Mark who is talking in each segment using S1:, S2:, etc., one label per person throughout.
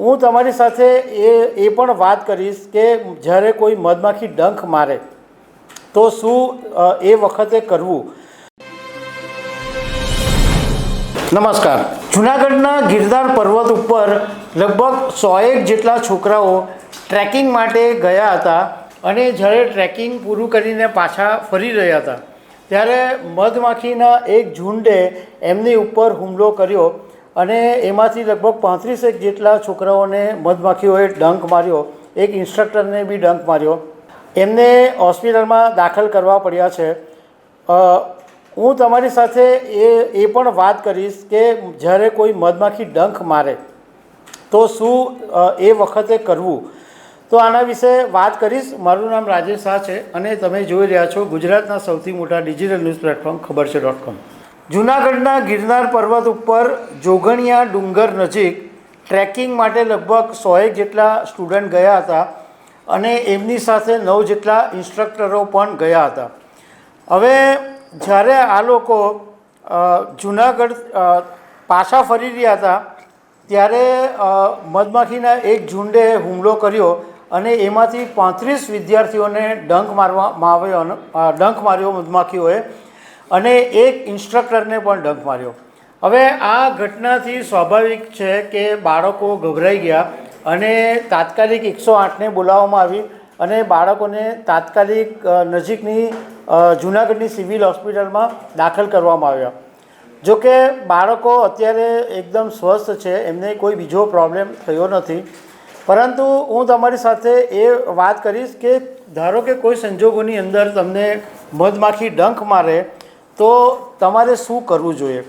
S1: હું તમારી સાથે એ એ પણ વાત કરીશ કે જ્યારે કોઈ મધમાખી ડંખ મારે, તો શું એ વખતે કરવું? નમસ્કાર. જૂનાગઢના ગિરનાર પર્વત ઉપર લગભગ સોએક જેટલા છોકરાઓ ટ્રેકિંગ માટે ગયા હતા અને જ્યારે ટ્રેકિંગ પૂરું કરીને પાછા ફરી રહ્યા હતા, ત્યારે મધમાખીના એક ઝુંડે એમની ઉપર હુમલો કર્યો અને એમાંથી લગભગ પાંત્રીસેક જેટલા છોકરાઓને મધમાખીઓએ ડંખ માર્યો. એક ઇન્સ્ટ્રક્ટરને બી ડંખ માર્યો. એમને હોસ્પિટલમાં દાખલ કરવા પડ્યા છે. હું તમારી સાથે એ એ પણ વાત કરીશ કે જ્યારે કોઈ મધમાખી ડંખ મારે, તો શું એ વખતે કરવું? તો આના વિશે વાત કરીશ. મારું નામ રાજેશ શાહ છે અને તમે જોઈ રહ્યા છો ગુજરાતના સૌથી મોટા ડિજિટલ ન્યૂઝ પ્લેટફોર્મ ખબર છે ડોટ કોમ. જૂનાગઢના ગિરનાર પર્વત ઉપર જોગણિયા ડુંગર નજીક ટ્રેકિંગ માટે લગભગ સોએક જેટલા સ્ટુડન્ટ ગયા હતા અને એમની સાથે નવ જેટલા ઇન્સ્ટ્રક્ટરો પણ ગયા હતા. હવે જ્યારે આ લોકો જૂનાગઢ પાછા ફરી રહ્યા હતા, ત્યારે મધમાખીના એક ઝુંડે હુમલો કર્યો અને એમાંથી પાંત્રીસ વિદ્યાર્થીઓને ડંખ મારવામાં આવ્યો ડંખ માર્યો મધમાખીઓએ. અને એક ઇન્સ્ટ્રક્ટરને પણ ડંખ માર્યો. હવે આ ઘટનાથી સ્વાભાવિક છે કે બાળકો ગભરાઈ ગયા અને તાત્કાલિક એકસો આઠને બોલાવવામાં આવી અને બાળકોને તાત્કાલિક નજીકની જૂનાગઢની સિવિલ હોસ્પિટલમાં દાખલ કરવામાં આવ્યા. જો કે બાળકો અત્યારે એકદમ સ્વસ્થ છે, એમને કોઈ બીજો પ્રોબ્લેમ થયો નથી. પરંતુ હું તમારી સાથે એ વાત કરીશ કે ધારો કે કોઈ સંજોગોની અંદર તમને મધમાખી ડંખ મારે તો તમારે શું કરવું જોઈએ?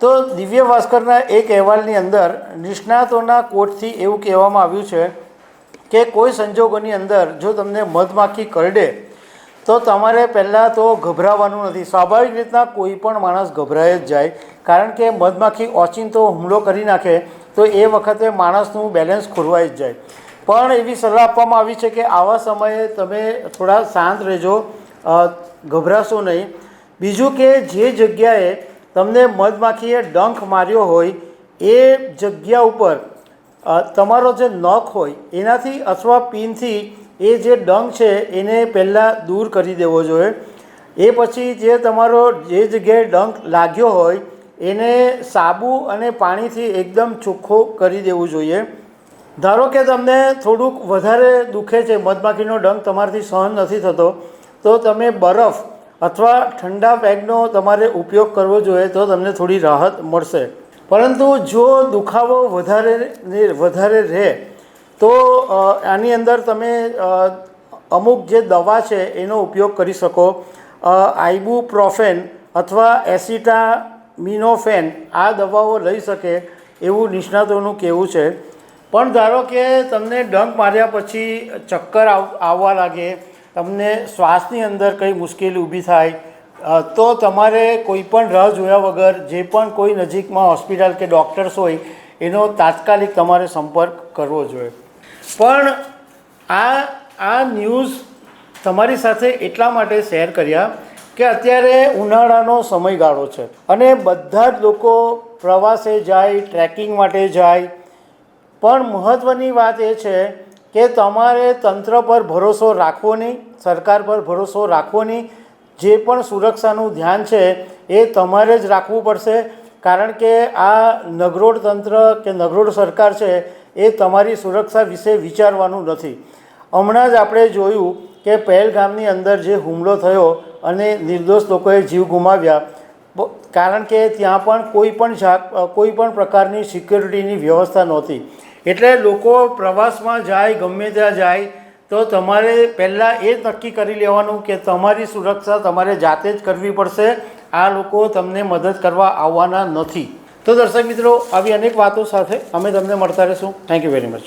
S1: તો દિવ્ય ભાસ્કરના એક અહેવાલની અંદર નિષ્ણાતોના કોટથી એવું કહેવામાં આવ્યું છે કે કોઈ સંજોગોની અંદર જો તમને મધમાખી કરડે, તો તમારે પહેલાં તો ગભરાવાનું નથી. સ્વાભાવિક રીતના કોઈ પણ માણસ ગભરાય જ જાય. કારણ કે મધમાખી ઓચિંતો હુમલો કરી નાખે, તો એ વખતે માણસનું બેલેન્સ ખોરવાઈ જ જાય. પણ એવી સલાહ આપવામાં આવી છે કે આવા સમયે તમે થોડા શાંત રહેજો ગભરાશો નહીં. બીજું કે જે જગ્યાએ તમને મધમાખીએ ડંખ માર્યો હોય, એ જગ્યા ઉપર તમારો જે નખ હોય, એનાથી અથવા પિનથી એ જે ડંખ છે, એને પહેલાં દૂર કરી દેવો જોઈએ. એ પછી જે તમારો જે જગ્યાએ ડંખ લાગ્યો હોય, એને સાબુ અને પાણીથી એકદમ ચોખ્ખો કરી દેવું જોઈએ. ધારો કે તમને થોડુંક વધારે દુખે છે મધમાખીનો ડંખ તમારાથી સહન નથી થતો, તો તમે બરફ અથવા ઠંડા પેગનો તમારે ઉપયોગ કરવો જોઈએ તો તમને થોડી રાહત મળશે. પરંતુ જો દુખાવો વધારે વધારે રહે, તો આની અંદર તમે અમુક જે દવા છે એનો ઉપયોગ કરી શકો. આઈબુપ્રોફેન અથવા એસિટામિનોફેન આ દવાઓ લઈ શકે એવું નિષ્ણાતોનું કહેવું છે. પણ ધારો કે તમને ડંક માર્યા પછી ચક્કર આવ- આવવા લાગે તમને શ્વાસની અંદર કંઈ મુશ્કેલી ઊભી થાય તો તમારે કોઈ પણ રાહ જોયા વગર જે પણ કોઈ નજીકમાં હોસ્પિટલ કે ડૉક્ટર્સ હોય, એનો તાત્કાલિક તમારે સંપર્ક કરવો જોઈએ. પણ આ આ ન્યૂઝ તમારી સાથે એટલા માટે શેર કર્યા કે અત્યારે ઉનાળાનો સમયગાળો છે અને બધા જ લોકો પ્રવાસે જાય, ટ્રેકિંગ માટે જાય. પણ મહત્ત્વની વાત એ છે કે તમારે તંત્ર પર ભરોસો રાખવો નહીં, સરકાર પર ભરોસો રાખવો નહીં, જે પણ સુરક્ષાનું ધ્યાન છે એ તમારે જ રાખવું પડશે. કારણ કે આ નગરોડ તંત્ર કે નગરોડ સરકાર છે એ તમારી સુરક્ષા વિશે વિચારવાનું નથી. હમણાં જ આપણે જોયું કે પહેલગામની અંદર જે હુમલો થયો અને નિર્દોષ લોકોએ જીવ ગુમાવ્યા. કારણ કે ત્યાં પણ કોઈ પણ કોઈ પણ પ્રકારની સિક્યોરિટીની વ્યવસ્થા નહોતી. એટલે લોકો પ્રવાસમાં જાય, ગમે ત્યાં જાય, તો તમારે પહેલાં એ નક્કી કરી લેવાનું કે તમારી સુરક્ષા તમારે જાતે જ કરવી પડશે. આ લોકો તમને મદદ કરવા આવવાના નથી. તો દર્શક મિત્રો, આવી અનેક વાતો સાથે અમે તમને મળતા રહીશું. Thank you very much